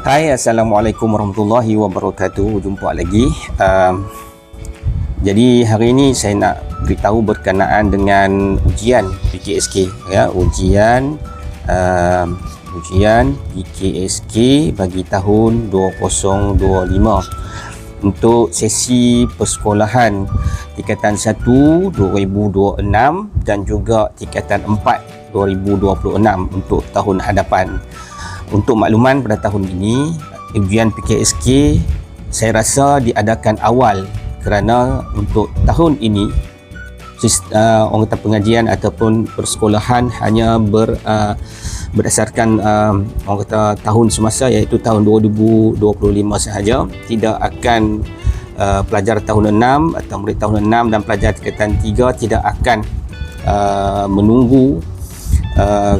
Hai, Assalamualaikum warahmatullahi wabarakatuh. Jumpa lagi. Um, jadi hari ini saya nak beritahu berkenaan dengan ujian PKSK ya, ujian um, ujian PKSK bagi tahun 2025 untuk sesi persekolahan tingkatan 1 2026 dan juga tingkatan 4 2026 untuk tahun hadapan. Untuk makluman pada tahun ini ujian PKSK saya rasa diadakan awal kerana untuk tahun ini uh, orang kata pengajian ataupun persekolahan hanya ber, uh, berdasarkan uh, orang kata tahun semasa iaitu tahun 2025 sahaja. Tidak akan uh, pelajar tahun 6 atau murid tahun 6 dan pelajar tingkatan 3 tidak akan menunggu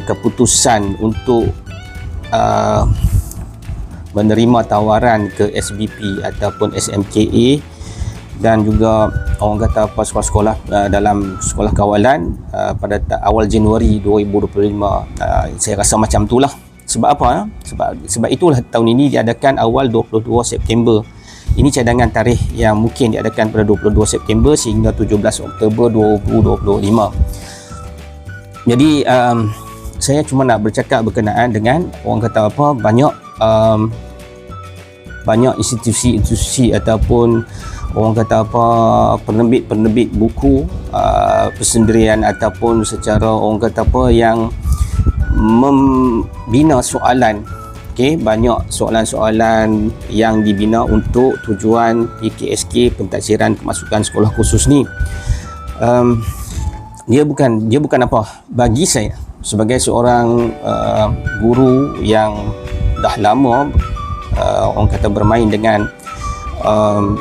keputusan untuk uh, menerima tawaran ke SBP ataupun SMKA dan juga orang kata apa sekolah-sekolah uh, dalam sekolah kawalan uh, pada awal Januari 2025 uh, saya rasa macam itulah. Sebab apa ya? sebab sebab itulah tahun ini diadakan awal 22 September. Ini cadangan tarikh yang mungkin diadakan pada 22 September sehingga 17 Oktober 2025 jadi um, saya cuma nak bercakap berkenaan dengan orang kata apa banyak um, banyak institusi-institusi ataupun orang kata apa penerbit-penerbit buku uh, persendirian ataupun secara orang kata apa yang membina soalan. Okey banyak soalan-soalan yang dibina untuk tujuan PKSK pentadbiran kemasukan sekolah khusus ni. Um, dia bukan dia bukan apa bagi saya sebagai seorang uh, guru yang dah lama uh, orang kata bermain dengan um,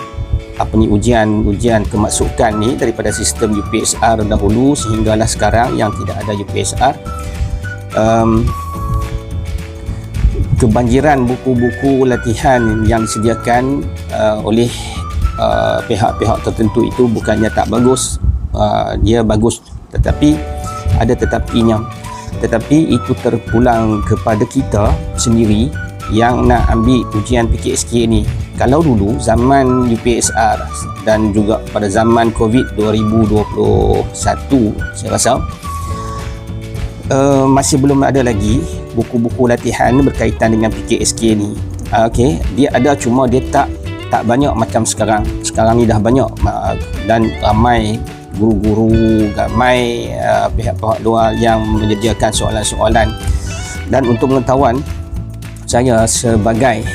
apa ni ujian ujian kemasukan ni daripada sistem UPSR dahulu sehinggalah sekarang yang tidak ada UPSR um, kebanjiran buku-buku latihan yang disediakan uh, oleh uh, pihak-pihak tertentu itu bukannya tak bagus uh, dia bagus tetapi ada tetapinya tetapi itu terpulang kepada kita sendiri yang nak ambil ujian PKSK ni. Kalau dulu zaman UPSR dan juga pada zaman COVID 2021 saya rasa uh, masih belum ada lagi buku-buku latihan berkaitan dengan PKSK ni. Uh, okey dia ada cuma dia tak tak banyak macam sekarang. Sekarang ni dah banyak dan ramai guru-guru ramai uh, pihak-pihak luar yang menyediakan soalan-soalan. Dan untuk pengetahuan saya sebagai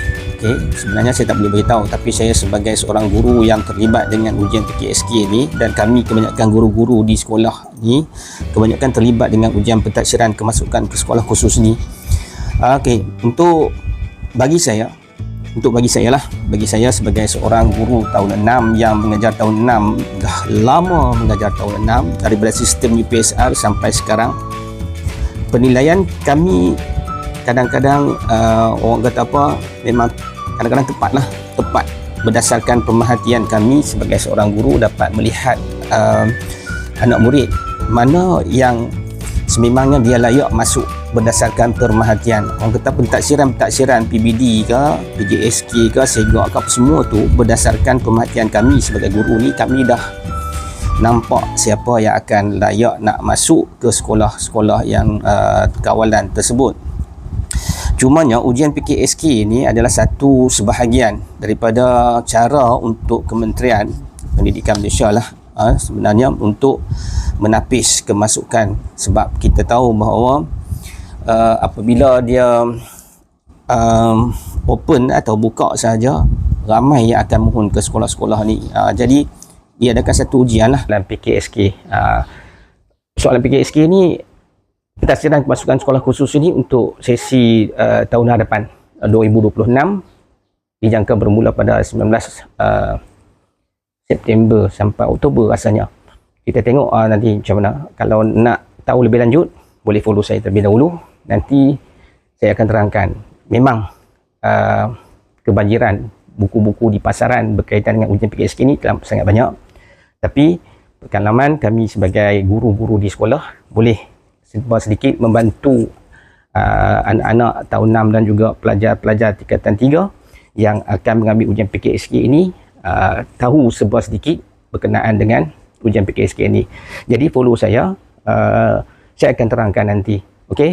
okay, sebenarnya saya tak boleh beritahu tapi saya sebagai seorang guru yang terlibat dengan ujian PKSK ni dan kami kebanyakan guru-guru di sekolah ni kebanyakan terlibat dengan ujian pentadbiran kemasukan ke sekolah khusus ni. Uh, okay, untuk bagi saya untuk bagi saya lah. Bagi saya sebagai seorang guru tahun 6 yang mengajar tahun 6 dah lama mengajar tahun 6 daripada sistem UPSR sampai sekarang penilaian kami kadang-kadang uh, orang kata apa memang kadang-kadang tepat lah. Tepat berdasarkan pemerhatian kami sebagai seorang guru dapat melihat uh, anak murid mana yang sememangnya dia layak masuk berdasarkan pemerhatian orang kata pentadsiran-pentadsiran PBD ke PJSK ke SEGA ke apa semua tu berdasarkan pemerhatian kami sebagai guru ni kami dah nampak siapa yang akan layak nak masuk ke sekolah-sekolah yang uh, kawalan tersebut. Cumanya ujian PKSK ni adalah satu sebahagian daripada cara untuk Kementerian Pendidikan Malaysia lah uh, sebenarnya untuk menapis kemasukan. Sebab kita tahu bahawa uh, apabila dia um, open atau buka saja ramai yang akan mohon ke sekolah-sekolah ni. Uh, jadi dia adakan satu ujian lah dalam PKSK uh, soalan PKSK ni sedang kemasukan sekolah khusus ini untuk sesi uh, tahun hadapan uh, 2026 dijangka bermula pada 19 uh, September sampai Oktober rasanya. Kita tengok uh, nanti macam mana. Kalau nak tahu lebih lanjut boleh follow saya terlebih dahulu. Nanti saya akan terangkan. Memang uh, kebanjiran buku-buku di pasaran berkaitan dengan ujian PKSK ini telah sangat banyak. Tapi pengalaman kami sebagai guru-guru di sekolah boleh sedikit membantu uh, anak-anak tahun 6 dan juga pelajar-pelajar tingkatan 3 yang akan mengambil ujian PKSK ini uh, tahu sebuah sedikit berkenaan dengan ujian PKSK ini. Jadi follow saya, uh, saya akan terangkan nanti. Okey?